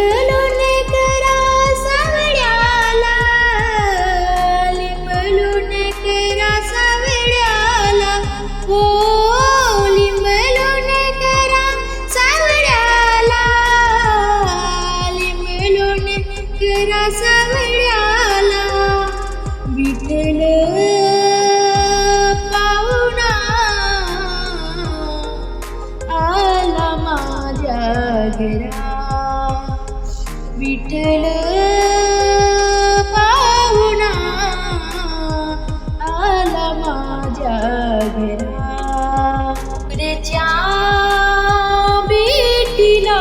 लिंबलून करा सावड्याला लिंबलून करा सावड्याला हो लिंबलून करा सावड्याला लिंबलून करा सावड्याला विठल पाहुणा आला माझ्या घरा. विठ्ठल पाहुणा आला माझ्या घरा उरेच्या बेटीला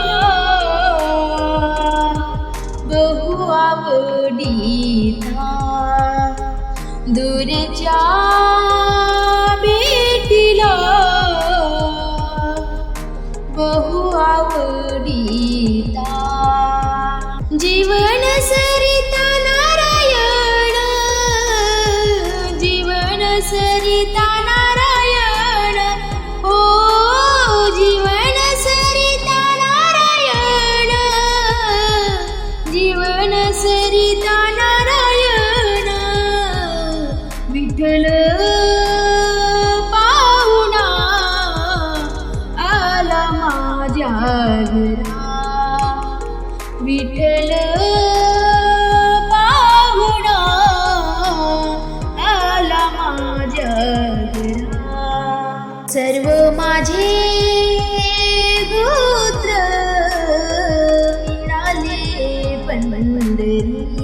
बहु आवडीता दूरच्या You.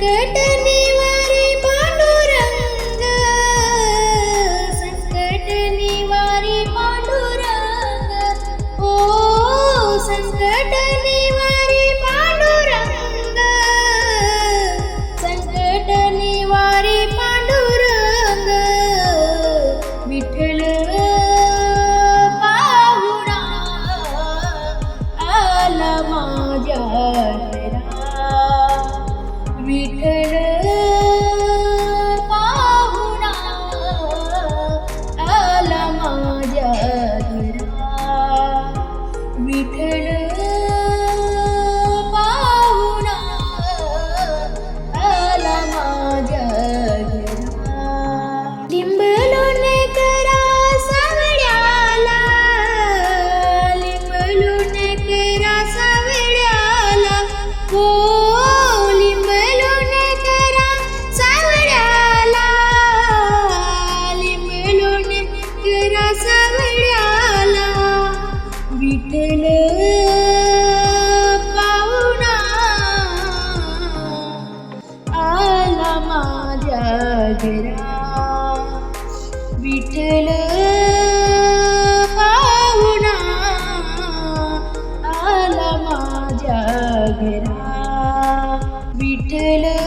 കേട്ട माझ्या घरा. विठल पाहुणा आला माझ्या घरा. विठल